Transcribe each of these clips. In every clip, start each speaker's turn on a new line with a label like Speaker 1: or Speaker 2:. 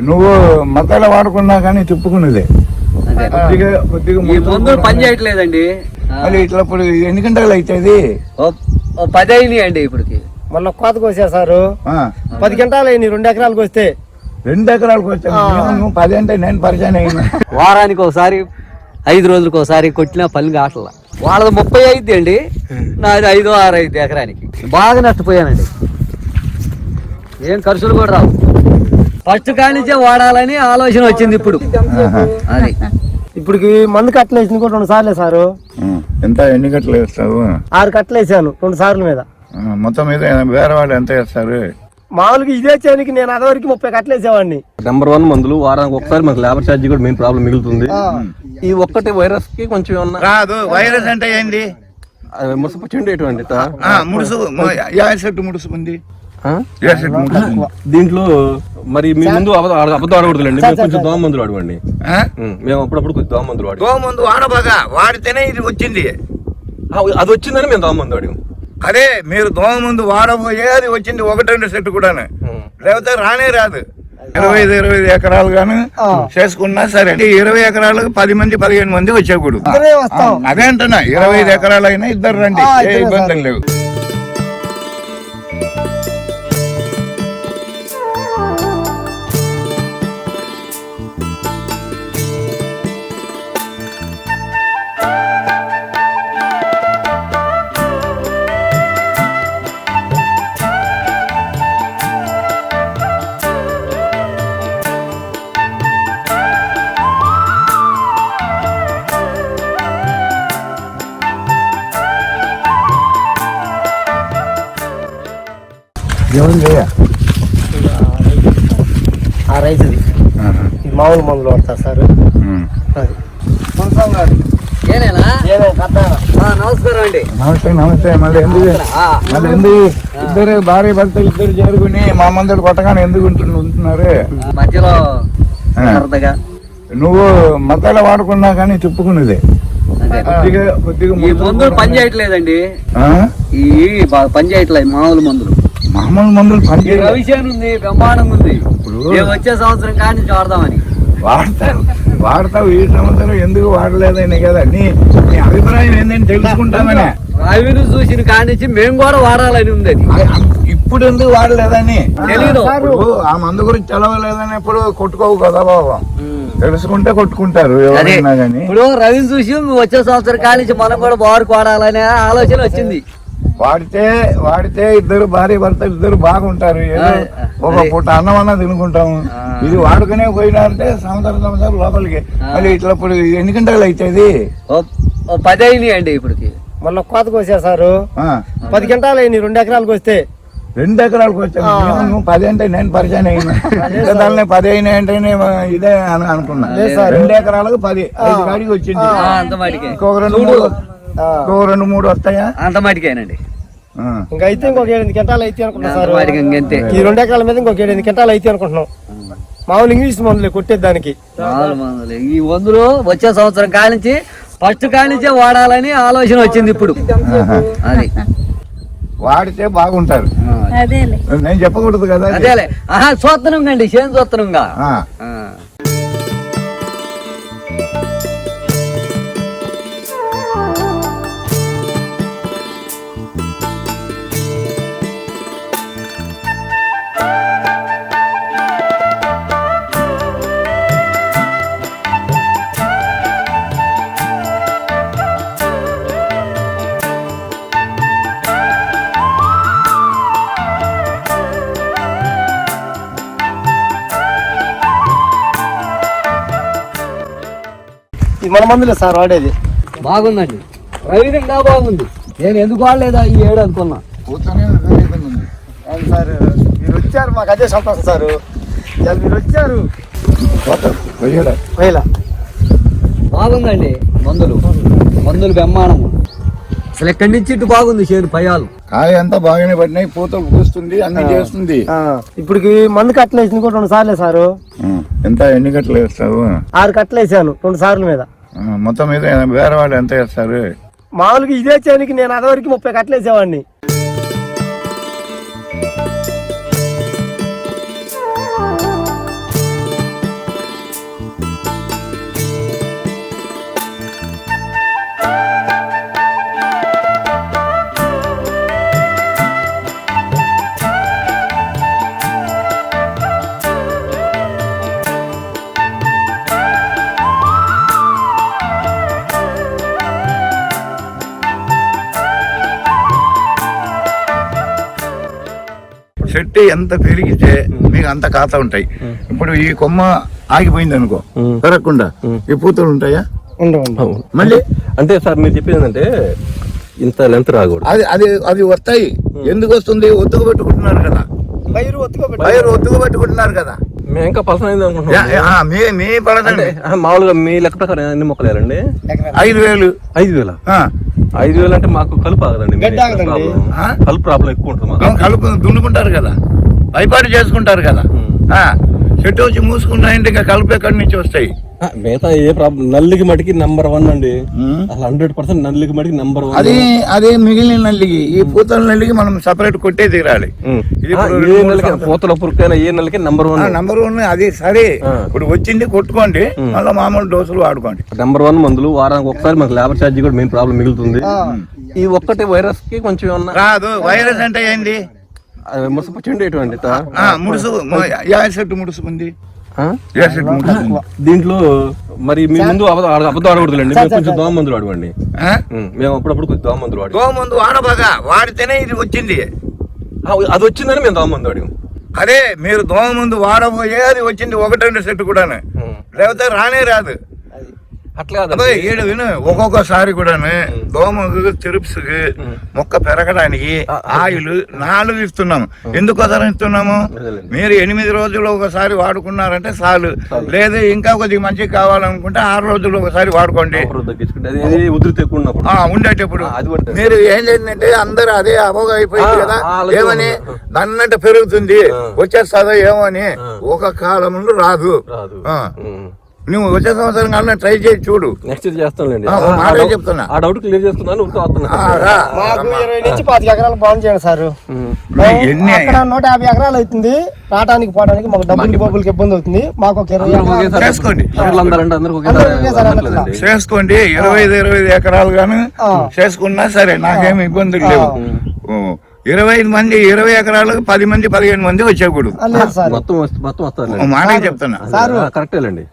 Speaker 1: నువ్వు మతాల వాడుకున్నా కానీ
Speaker 2: మందులు పని చేయట్లేదండి.
Speaker 1: మళ్ళీ ఇట్లా ఇప్పుడు ఎన్ని గంటలు అవుతుంది?
Speaker 2: ఓ- ఓ పది అయినాయి అండి ఇప్పటికి.
Speaker 3: మొన్న కోత కోసేసారు
Speaker 1: ఆ,
Speaker 3: పది గంటలు అయింది రెండు ఎకరాలకు వస్తే
Speaker 1: రెండు ఎకరాలకు వచ్చాను నువ్వు పది అంటే నేను పరిచయం అయినా.
Speaker 2: వారానికి ఒకసారి ఐదు రోజులకు ఒకసారి కొట్టినా పని కావట్ల. వాళ్ళది ముప్పై ఐదు అండి. నాది ఐదు ఆరు ఐదు ఎకరానికి. బాగా నష్టపోయానండి. ఏం ఖర్చులు కూడా రావు. ఫస్ట్ కానించే వాడాలని ఆలోచన వచ్చింది ఇప్పుడు. అది.
Speaker 3: ఇప్పటికి మందు కట్టలు వేసింది కూడా రెండు సార్లు సారు.
Speaker 1: ఎంత ఎన్ని గంటలు వేస్తావు?
Speaker 3: ఆరు కట్టలు వేసాను రెండు సార్లు మీద.
Speaker 1: మొత్తం మీద వేరే వాళ్ళు ఎంత వేస్తారు?
Speaker 3: మామూలుగా ఇదే చేయడానికి నేను అదవరికి ముప్పై కట్టలు వేసేవాడిని.
Speaker 4: నెంబర్ వన్ మందులు వారానికి ఒకసారి మనకు లేబర్ ఛార్జ్ కూడా మెయిన్ ప్రాబ్లం మిగులుతుంది. ఈ ఒక్కటి వైరస్కి కొంచెం ఏమన్నా
Speaker 1: రాదు వైరస్ అంటే ఏంది?
Speaker 4: అది ముసుపు చెండేటువంటి
Speaker 1: ఆ, ముడుసు యా చెట్టు ముడుసు ఉంది.
Speaker 4: దీంట్లో మరి మీ ముందు అబద్ధం ఆడ- ఆడకూడదులేండి. మేము కొంచెం దోమ మందులు వాడమండి
Speaker 1: ఆ?
Speaker 4: ఉం, మేము అప్పుడప్పుడు కొంచెం దోమ మందులు వాడి
Speaker 1: గోమందు వాడబాగా. వాడితేనే ఇది వచ్చింది.
Speaker 4: అది వచ్చిందని మేము దోమ మందు వాడాము
Speaker 1: అదే మీరు దోమ ముందు వాడబోయే అది వచ్చింది ఒకటి రెండు సెట్ కూడాను. లేకపోతే రానే రాదు. ఇరవై ఐదు ఇరవై ఐదు ఎకరాలు గాను చేసుకున్నా సరే ఇరవై ఎకరాలకు పది మంది పదిహేను మంది వచ్చేకూడదు. అదే అంటున్నా ఇరవై ఐదు ఎకరాలు అయినా ఇద్దరు రండి. ఏ ఇబ్బందులు లేవు.
Speaker 3: రైతుది. ఈ మామూలు మందులు వాడతారు సార్. అది.
Speaker 2: నమస్కారం అండి.
Speaker 1: నమస్తే నమస్తే. మళ్ళీ ఎందుకు?
Speaker 2: ఆ,
Speaker 1: మళ్ళీ ఎందుకు? ఇద్దరు భార్య భర్తలు ఇద్దరు చేరుకుని మా మందులు కొట్టగానే ఎందుకు ఉంటు- ఉంటున్నారు?
Speaker 2: మధ్యలో
Speaker 1: నువ్వు మతాల వాడుకున్నా కానీ తిప్పుకున్నదే
Speaker 2: అదే.
Speaker 1: కొద్దిగా కొద్దిగా
Speaker 2: ఈ మందులు పని చేయట్లేదండి.
Speaker 1: ఆ?
Speaker 2: ఈ బాగా పని చేయట్లేదు మామూలు మందులు.
Speaker 1: మామూలు మందులు పని.
Speaker 2: రవిశేన్ ఉంది బ్రహ్మాండంగా ఉంది
Speaker 1: ఇప్పుడు-
Speaker 2: మేము వచ్చే సంవత్సరం కానీ వాడదామని
Speaker 1: వాడతావు వాడతావు ఈ సంవత్సరం ఎందుకు వాడలేదని కదా. నీ నీ అభిప్రాయం ఏంటని తెలుసుకుంటామని.
Speaker 2: రవిని చూసిన కాడి నుంచి మేము కూడా వాడాలని ఉంది అది
Speaker 1: ఇప్పుడు ఎందుకు వాడలేదని. ఇప్పుడు ఆ మందు గురించి చదవలేదని ఎప్పుడు కొట్టుకోవు కదా బాబా. తెలుసుకుంటే కొట్టుకుంటారు ఎవరైనా కానీ
Speaker 2: ఇప్పుడు రవిని చూసి వచ్చే సంవత్సరం కాడి నుంచి మనం కూడా బారుకు వాడాలనే ఆలోచన వచ్చింది.
Speaker 1: వాడితే వాడితే ఇద్దరు భార్య భర్త ఇద్దరు బాగుంటారు. ఏదో ఒక. పూట అన్నం అన్న తినుకుంటాము. ఇది వాడుకునే పోయినారంటే సంవత్సరం సంవత్సరం లోపలికి. మళ్ళీ ఇట్లా ఇప్పుడు ఎన్ని గంటలు అవుతుంది
Speaker 2: పది అయినాయి అండి ఇప్పటికి.
Speaker 3: మొన్న కోత కోసేసారు
Speaker 1: ఆ,
Speaker 3: పది గంటలు అయింది రెండు ఎకరాలకు వస్తే.
Speaker 1: రెండు ఎకరాలకు వచ్చాను నువ్వు పది అంటే నేను పరిచయం అయినా. దాన్ని పది అయినా అంటే నేను ఇదే అని అనుకున్నా. రెండు ఎకరాలకు పది. ఐదు కాడికి వచ్చింది.
Speaker 2: ఆ, అంత మటుకే
Speaker 1: ఇంకొక రెండు రెండు మూడు వస్తాయా?
Speaker 2: అంత మటుకేనండి.
Speaker 1: ఆ.
Speaker 3: ఇంకా అయితే ఇంకొక ఏడు గంటలు అయితే అనుకుంటున్నాం సార్. ఈ రెండు ఎకరాల మీద ఇంకొక ఏడు గంటలు అయితే అనుకుంటున్నాం. మామూలు ఇంగ్లీష్ మందులే కొట్టేది దానికి.
Speaker 2: నాలుగు మందులు. ఈ మందులు వచ్చే సంవత్సరం కాడి నుంచి ఫస్ట్ కాడి నుంచే వాడాలని ఆలోచన వచ్చింది ఇప్పుడు. అది.
Speaker 1: వాడితే బాగుంటారు. నేను చెప్పకూడదు కదా అది.
Speaker 2: అదేలే. ఆహా చూస్తున్నాం అండి చేను చూస్తున్నాంగా
Speaker 3: మన మందులే సార్ వాడేది.
Speaker 2: బాగుందండి. రవిదంగా బాగుంది. నేను ఎందుకు వాడలేదా ఈ ఏడు అనుకున్నా.
Speaker 3: అవును సార్ మీరు వచ్చారు మాకు అదే సంతోషం సార్. ఇవాళ మీరు వచ్చారు.
Speaker 1: పోతారు. పోయాడు.
Speaker 3: పోయిలా?
Speaker 2: బాగుందండి. మందులు. మందులు బ్రహ్మాండము. అసలు ఎక్కడి నుంచి ఇటు బాగుంది చేను పయాలు
Speaker 1: కాయ అంతా బాగానే పడినాయి పూత పూస్తుంది అన్ని చేస్తుంది.
Speaker 3: ఇప్పటికి మందు కట్టలు వేసింది కూడా రెండు సార్లే సారు.
Speaker 1: ఎంత ఎన్ని గంటలు వేస్తావు
Speaker 3: ఆరు కట్టలు వేసాను రెండు సార్లు మీద.
Speaker 1: మొత్తం మీద వేరే వాళ్ళు ఎంత వేస్తారు
Speaker 3: మామూలుగా ఇదే చేయడానికి నేను అదవరికి ముప్పై కట్టలు వేసేవాడిని
Speaker 1: ఎంత పెరిగితే మీకు అంత ఖాతా ఉంటాయి. ఇప్పుడు ఈ కొమ్మ ఆగిపోయింది అనుకో. పెరగకుండా ఈ పూతలు ఉంటాయా. మళ్ళీ?
Speaker 4: అంటే సార్ మీరు చెప్పేది ఏంటంటే ఇంత లెంత్ రాకూడదు.
Speaker 1: అది అది అది వస్తాయి. ఎందుకు వస్తుంది? ఒత్తుకు పెట్టుకుంటున్నారు కదా
Speaker 3: పైరు
Speaker 1: ఒత్తుకు పెట్టుకుంటున్నారు కదా.
Speaker 4: మేము ఇంకా పర్సన్ అయింది అనుకుంటున్నాం.
Speaker 1: యా, ఆ, మీ మీ పడదండి
Speaker 4: మామూలుగా మీ లెక్క ప్రకారం ఎన్ని మొక్కలు వేయాలండి?
Speaker 1: ఐదు వేలు.
Speaker 4: ఐదు వేల?
Speaker 1: ఆ,
Speaker 4: ఐదు వేలు అంటే మాకు కలుపు ఆగదండి? కలుపు ప్రాబ్లం ఎక్కువ ఉంటుంది మాకు.
Speaker 1: కలుపు దున్నుకుంటారు కదా. పైపాటు చేసుకుంటారు కదా. ఆ, చెట్టు వచ్చి మూసుకున్నాయంటే ఇంకా కలుపు ఎక్కడి నుంచి వస్తాయి?
Speaker 4: మిగతా ఏ ప్రాబ్లం నల్లికి మటుకి నంబర్ వన్ అండి. అసలు హండ్రెడ్ పర్సెంట్ నల్లికి మటుకి నంబర్ వన్
Speaker 1: అది అదే మిగిలిన నల్లికి ఈ పూతల నల్లికి మనం సపరేట్ కొట్టే తీరాలి. సంవత్సరాలు.
Speaker 4: పూతల పురుకైనా ఏ నెలకి నంబర్ వన్
Speaker 1: నంబర్ వన్ అది సరే. ఇప్పుడు వచ్చింది కొట్టుకోండి మళ్ళీ మామూలు డోసులు వాడుకోండి.
Speaker 4: నెంబర్ వన్ మందులు వారానికి ఒకసారి మాకు లేబర్ ఛార్జ్ కూడా మెయిన్ ప్రాబ్లం మిగులుతుంది. ఈ ఒక్కటి వైరస్కి కొంచెం ఏమన్నా
Speaker 1: రాదు వైరస్ అంటే ఏంది?
Speaker 4: అది ముసుపు చెండు ఎటువంటి ఇట్టా?
Speaker 1: ఆ, ముడుసు ముడుసు ఉంది.
Speaker 4: దీంట్లో మరి మీ ముందు అబద్ధం ఆడ- ఆడకూడదులేండి. మేము కొంచెం దోమ మందులు వాడవండి
Speaker 1: ఆ?
Speaker 4: ఉం, మేము అప్పుడప్పుడు కొంచెం దోమ మందులు వాడి
Speaker 1: గోమందు వాడబాగా వాడితేనే ఇది వచ్చింది.
Speaker 4: అది వచ్చిందని మేము దోమ మందు వాడాము
Speaker 1: అదే మీరు దోమ ముందు వాడబోయే అది వచ్చింది ఒకటి రెండు సెట్ కూడాను.
Speaker 4: ఉం.
Speaker 1: లేకపోతే రానే రాదు.
Speaker 4: అట్లా
Speaker 1: ఈడు విను ఒక్కొక్కసారి కూడాను దోమకు తిరుప్స్కి మొక్క పెరగడానికి ఆయిల్ నాలుగు ఇస్తున్నాము. ఎందుకోసం ఇస్తున్నాము. మీరు ఎనిమిది రోజులు ఒకసారి వాడుకున్నారంటే చాలు. లేదు ఇంకా కొద్దిగా మంచిగా కావాలనుకుంటే ఆరు రోజులు ఒకసారి వాడుకోండి. ఉండేటప్పుడు. మీరు ఏం చేసిందంటే అందరూ అదే అభోగ అయిపోయింది కదా. ఏమని. దన్నట్టు పెరుగుతుంది. వచ్చేస్తుందో ఏమో అని ఒక కాలం నుండి రాదు. నువ్వు వచ్చే సంవత్సరం కన్నా ట్రై చేసి చూడు.
Speaker 4: నెక్స్ట్ ఇది చేస్తానులేండి.
Speaker 1: మాట
Speaker 4: ఆ డౌట్-
Speaker 1: చెప్తున్నా.
Speaker 4: ఆ డౌట్ క్లియర్ చేసుకున్నాను వస్తున్నా.
Speaker 1: రా.
Speaker 3: మాకు ఇరవై నుంచి పాతిక ఎకరాలు బాగు చేయండి సార్.
Speaker 1: ఎన్ని
Speaker 3: నూట యాభై ఎకరాలు అవుతుంది. రావడానికి పోవడానికి మాకు డబ్బులకి బొబ్బులకి ఇబ్బంది అవుతుంది. మాకు ఒక ఇరవై ఎకరాలు
Speaker 1: చేసుకోండి. చేసుకోండి. ఇరవై ఐదు ఇరవై ఐదు ఎకరాలు గాను. చేసుకున్నా సరే నాకేమి ఇబ్బందులు లేవు. ఇరవై ఐదు మంది ఇరవై ఎకరాలకు పది మంది పదిహేను మంది వచ్చేకూడదు.
Speaker 4: మొత్తం మొత్తం వస్తారు
Speaker 1: మాటకి చెప్తున్నా.
Speaker 4: కరెక్టేలండి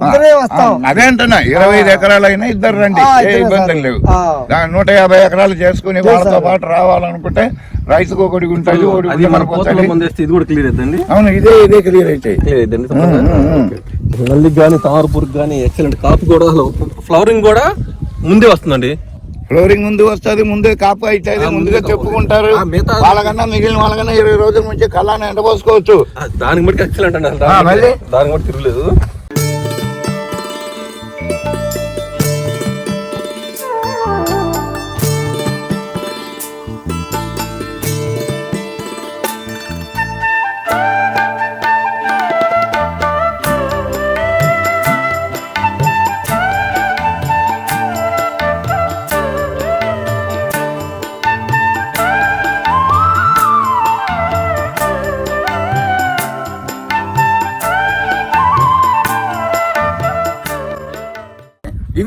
Speaker 3: ఇద్దరే వస్తాం.
Speaker 1: అదే అంటున్నా ఇరవై ఐదు ఎకరాలు అయినా ఇద్దరు రండి ఏ ఇబ్బందులు. లేవు నూట యాభై ఎకరాలు చేసుకుని వాళ్ళతో పాటు రావాలనుకుంటే రైతుకు ఒకటి ఉంటుంది ఒకటి
Speaker 4: ఇది కూడా క్లియర్ అవుతుంది
Speaker 1: అవును ఇదే ఇదే క్లియర్ అయితే.
Speaker 4: క్లియర్ అవుతుంది నల్లికి కానీ తామరపూరికి కానీ ఎక్సలెంట్ కాపు కూడా ఫ్లవరింగ్ కూడా ముందే వస్తుందండి.
Speaker 1: ఫ్లోరింగ్ ముందు వస్తుంది ముందే కాపు అవుతుంది
Speaker 4: ఆ, ముందుగా.
Speaker 1: చెప్పుకుంటారు. వాళ్ళకన్నా మిగిలిన వాళ్ళకన్నా ఇరవై రోజుల నుంచి కళ్ళాన్ని ఎండపోసుకోవచ్చు
Speaker 4: ఆ, దానికి మటుకు ఎక్సలెంట్ అండి దానికి దానికి మటుకు తిరగలేదు.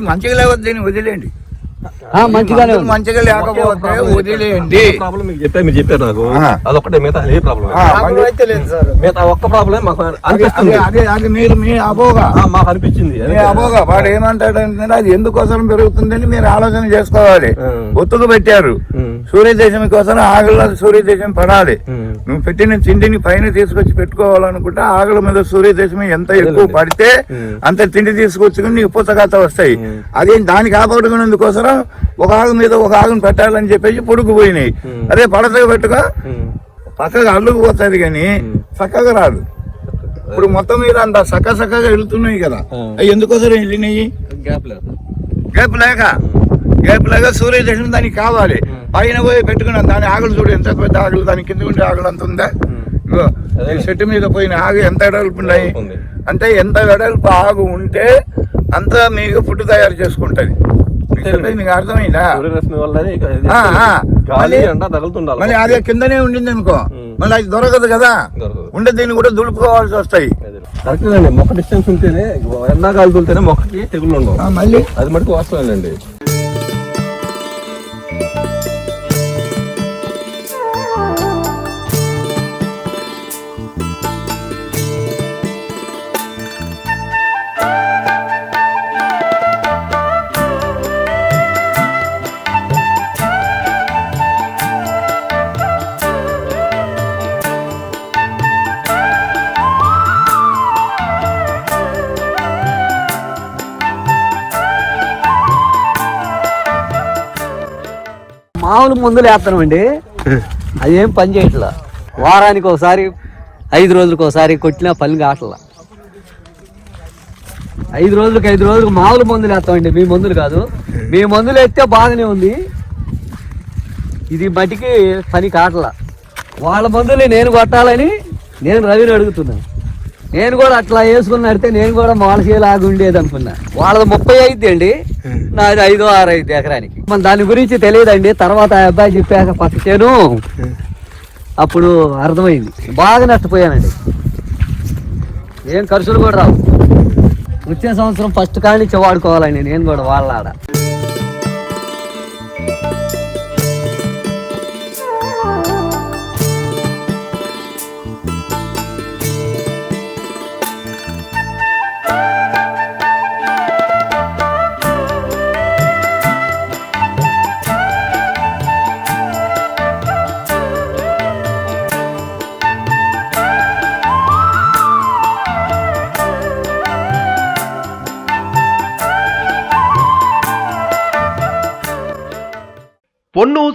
Speaker 1: మంచిగా లేకపోతే దీన్ని
Speaker 2: వదిలేండి మంచిగానే ఉంది.
Speaker 1: మంచిగా లేకపోతే వదిలేయండి
Speaker 4: ప్రాబ్లం మీకు చెప్పారు మీరు చెప్పారు నాకు.
Speaker 1: ఆ.
Speaker 4: అదొక్కటే మిగతా ఏ ప్రాబ్లం
Speaker 1: ఆ,
Speaker 3: ప్రాబ్లం అయితే లేదు సార్.
Speaker 4: మిగతా ఒక్క ప్రాబ్లం మాకు
Speaker 1: అది
Speaker 4: అనిపిస్తుంది
Speaker 1: అది అది మీరు మీ అబోగా
Speaker 4: మాకు అనిపించింది.
Speaker 1: అబోగా వాడు ఏమంటాడంటే అది ఎందుకోసం పెరుగుతుందని మీరు ఆలోచన చేసుకోవాలి. ఒత్తుకు పెట్టారు. సూర్యదేశం కోసం ఆగల సూర్యదేశం పడాలి. నువ్వు పెట్టిన తిండిని పైన తీసుకొచ్చి పెట్టుకోవాలనుకుంటే ఆగల మీద సూర్యదేశం ఎంత ఎక్కువ పడితే. అంత తిండి తీసుకొచ్చుకుని నీకు పుస్తకాత వస్తాయి. అదే దాన్ని కాపాడుకునేందుకోసం ఒక ఆగు మీద ఒక ఆగును పెట్టాలని చెప్పేసి పొడుగు పోయినాయి.
Speaker 4: ఉమ్.
Speaker 1: అదే పడతగా పెట్టుకో. పక్కగా అల్లుకు పోతుంది కానీ చక్కగా రాదు. ఇప్పుడు మొత్తం మీద అంత చక్క చక్కగా వెళ్తున్నాయి కదా. అవి ఎందుకోసం వెళ్ళినాయి?
Speaker 4: గ్యాప్
Speaker 1: లేక. గ్యాప్ లేక. సూర్యదేశం దానికి కావాలి. పైన పోయి పెట్టుకున్నాం. దాని ఆకులు చూడు ఎంత పెద్ద ఆకులు దాని కింద ఉండే ఆకులు అంత ఉందా? చెట్టు మీద పోయిన ఆగు ఎంత వెడల్పు ఉన్నాయి. అంటే ఎంత వెడల్పు ఆగు ఉంటే అంత మీకు ఫుడ్ తయారు చేసుకుంటది. చెప్పేది నీకు అర్థమైందా? మళ్ళీ- అదే కిందనే ఉండింది అనుకో. మళ్ళీ అది దొరకదు కదా. ఉండే దీన్ని కూడా దులుపుకోవాల్సి వస్తాయి.
Speaker 4: కరెక్ట్ అండి మొక్క డిస్టెన్స్ ఉంటేనే ఎండాకాలు తోలితేనే మొక్కకి తెగులు ఉండవు.
Speaker 1: మళ్ళీ?
Speaker 4: అది మటుకు వాస్తవేనండి
Speaker 2: మామూలు మందులు వేస్తామండి అది ఏం పని చేయట్లా. వారానికి ఒకసారి ఐదు రోజులకు ఒకసారి కొట్టినా పని కావట్లా. ఐదు రోజులకు ఐదు రోజులకు మామూలు మందులు వేస్తామండి. మీ మందులు కాదు. మీ మందులు వేస్తే బాగానే ఉంది. ఇది మట్టికి పని కావట్లా. వాళ్ళ మందులు నేను కొట్టాలని నేను రవిని అడుగుతున్నాను. నేను కూడా అట్లా వేసుకుని నడితే నేను కూడా మాలసీలాగా ఉండేది అనుకున్నా. వాళ్ళది ముప్పై ఐదు అండి. నాది ఐదో ఆరు ఐదు ఎకరానికి. మన దాని గురించి తెలియదండి. తర్వాత ఆ అబ్బాయి చెప్పాక పక్కకేను అప్పుడు అర్థమైంది. బాగా నష్టపోయానండి. ఏం ఖర్చులు కూడా రావు. వచ్చే సంవత్సరం ఫస్ట్ కానించి వాడుకోవాలండి. నేను కూడా వాళ్ళ ఆడ.